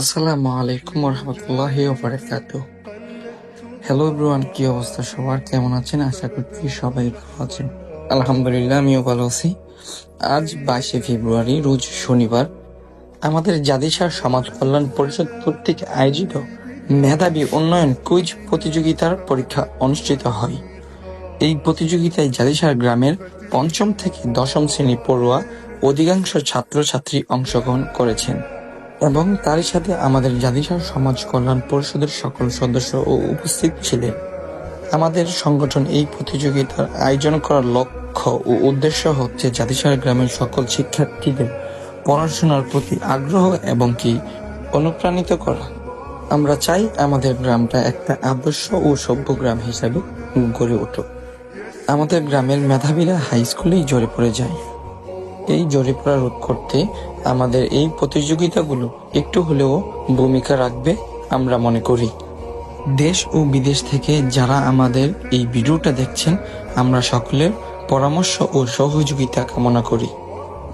আসসালামু আলাইকুম রহমতুল্লাহি ওবারাকাত হ্যালো এভরিওয়ান কি অবস্থা সবার? কেমন আছেন? আশা করছি সবাই ভালো আছেন। আলহামদুলিল্লাহ, আমিও ভালো আছি। আজ বাইশে ফেব্রুয়ারি, রোজ শনিবার। আমাদের জাদিসার সমাজ কল্যাণ পরিষদ কর্তৃক আয়োজিত মেধাবী উন্নয়ন কুইজ প্রতিযোগিতার পরীক্ষা অনুষ্ঠিত হয়। এই প্রতিযোগিতায় জাদিসার গ্রামের পঞ্চম থেকে দশম শ্রেণি পড়ুয়া অধিকাংশ ছাত্রছাত্রী অংশগ্রহণ করেছেন। এবং তারই সাথে আমাদের জাতিসর সমাজ কল্যাণ পরিষদের সকল সদস্য ও উপস্থিত ছিলেন। আমাদের সংগঠন এই প্রতিযোগিতার আয়োজন করার লক্ষ্য ও উদ্দেশ্য হচ্ছে জাতিসার গ্রামের সকল শিক্ষার্থীদের পড়াশোনার প্রতি আগ্রহ এবং কি অনুপ্রাণিত করা। আমরা চাই আমাদের গ্রামটা একটা আদর্শ ও সভ্য গ্রাম হিসাবে গড়ে উঠুক। আমাদের গ্রামের মেধাবীরা হাই স্কুলেই জড়ে পড়ে যায়। এই জরিপরা রোধ করতে আমাদের এই প্রতিযোগিতাগুলো একটু হলেও ভূমিকা রাখবে আমরা মনে করি। দেশ ও বিদেশ থেকে যারা আমাদের এই ভিডিওটা দেখছেন, আমরা সকলের পরামর্শ ও সহযোগিতা কামনা করি।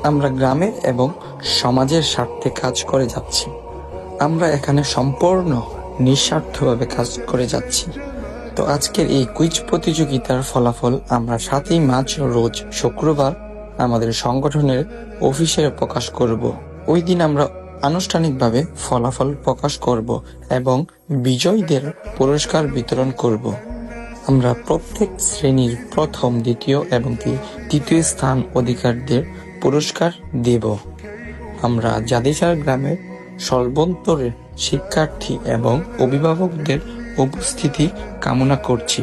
আমরা গ্রামের এবং সমাজের স্বার্থে কাজ করে যাচ্ছি। আমরা এখানে সম্পূর্ণ নিঃস্বার্থভাবে কাজ করে যাচ্ছি। তো আজকের এই কুইজ প্রতিযোগিতার ফলাফল আমরা সাতই মার্চ রোজ শুক্রবার আমাদের সংগঠনের অফিসে প্রকাশ করব। ওই দিন আমরা আনুষ্ঠানিকভাবে ফলাফল প্রকাশ করব এবং বিজয়ীদের পুরস্কার বিতরণ করব। আমরা প্রত্যেক শ্রেণির প্রথম, দ্বিতীয় এবং তৃতীয় স্থান অধিকারদের পুরস্কার দেব। আমরা জাদিসার গ্রামের সর্বন্তরের শিক্ষার্থী এবং অভিভাবকদের উপস্থিতি কামনা করছি।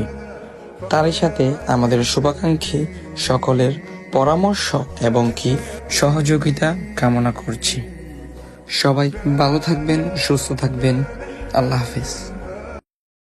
তারই সাথে আমাদের শুভাকাঙ্ক্ষী সকলের পরামর্শ এবং কি সহযোগিতা কামনা করছি। সবাই ভালো থাকবেন সুস্থ থাকবেন। আল্লাহ হাফিজ।